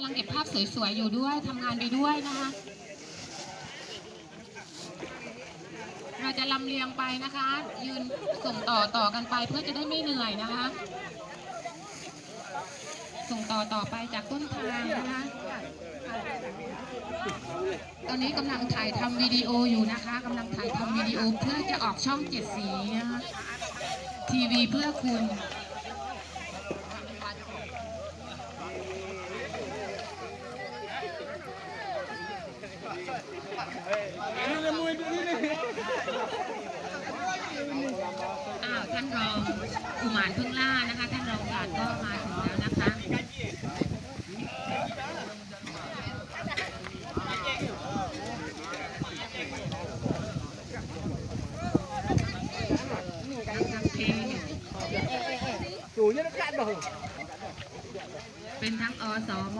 ำลังเก็บภาพสวยๆอยู่ด้วยทำงานไปด้วยนะคะ เราจะลำเลียงไปนะคะ ยืนส่งต่อต่อกันไปเพื่อจะได้ไม่เหนื่อยนะคะ ส่งต่อต่อไปจากต้นทางนะคะ ตอนนี้กำลังถ่ายทำวิดีโออยู่นะคะกำลังถ่ายทำวิดีโอเพื่อจะออกช่องเจ็ดสีนะคะทีวีเพื่อคุณ อ้าวท่านรอง กุมารพึ่งล่านะคะท่านรองกาดก็มาถึงแล้วนะคะทำเพลง chủ nhân nó cạn rồi เป็นทั้งอสม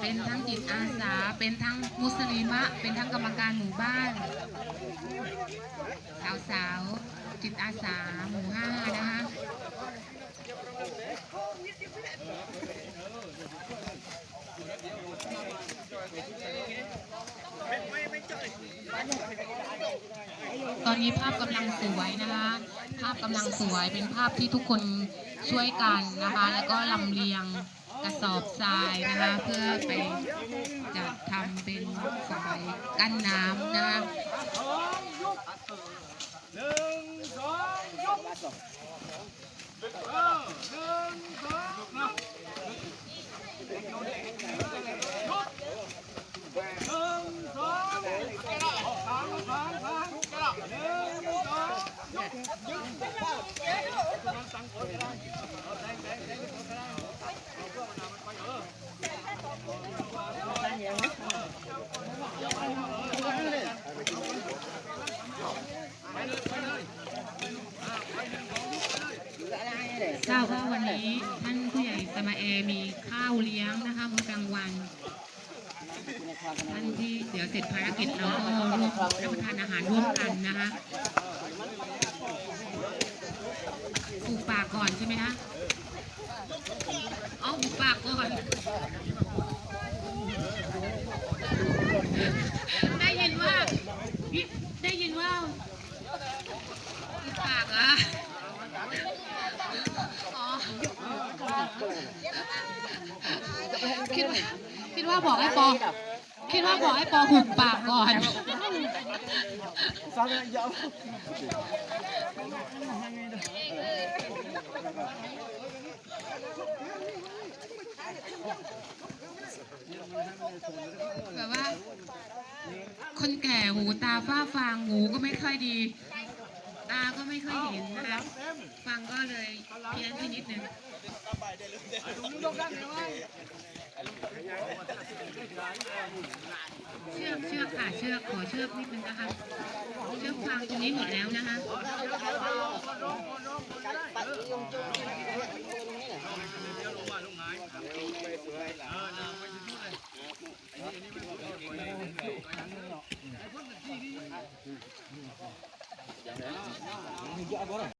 เป็นทั้งจิตอาสา เป็นทั้งมุสลิมะ เป็นทั้งกรรมการหมู่บ้าน สาวสาวๆจิตอาสาหมู่ห้านะคะ ตอนนี้ภาพกำลังสวยนะคะ ภาพกำลังสวยเป็นภาพที่ทุกคนช่วยกันนะคะ แล้วก็ลำเลียงกระสอบทรายนะคะ เพื่อไปจะทำเป็นฝายกั้นน้ำนะคะ หนึ่งสองยกเออหนึ่งสองนะยกหนึ่งสองทางทางทางหนึ่งสองยก ทราบว่าวันนี้ท่านผู้ใหญ่สมาเอมีข้าวเลี้ยงนะคะมื้อกลางวันท่านที่เดี๋ยวเสร็จภารกิจเราก็ร่วมรับประทานอาหารร่วมกันนะคะปลูกป่าก่อนใช่ไหมคะเอาปลูกป่าก่อน ได้ยินว่า ได้ยินว่าปลูกป่าเหรออ๋อ คิดว่าคิดว่าบอกให้ปอคิดว่าบอกให้ปอหุบปากก่อนแบบว่า คนแก่หูตาฝ้าฟางหูก็ไม่ค่อยดี ตาก็ไม่ค่อยเห็นนะคะฟังก็เลยเพี้ยนไปนิดนึงเชือกเชือกค่ะเชือกขอเชือกนิดนึงนะคะเชือกฟางตรงนี้หมดแล้วนะคะ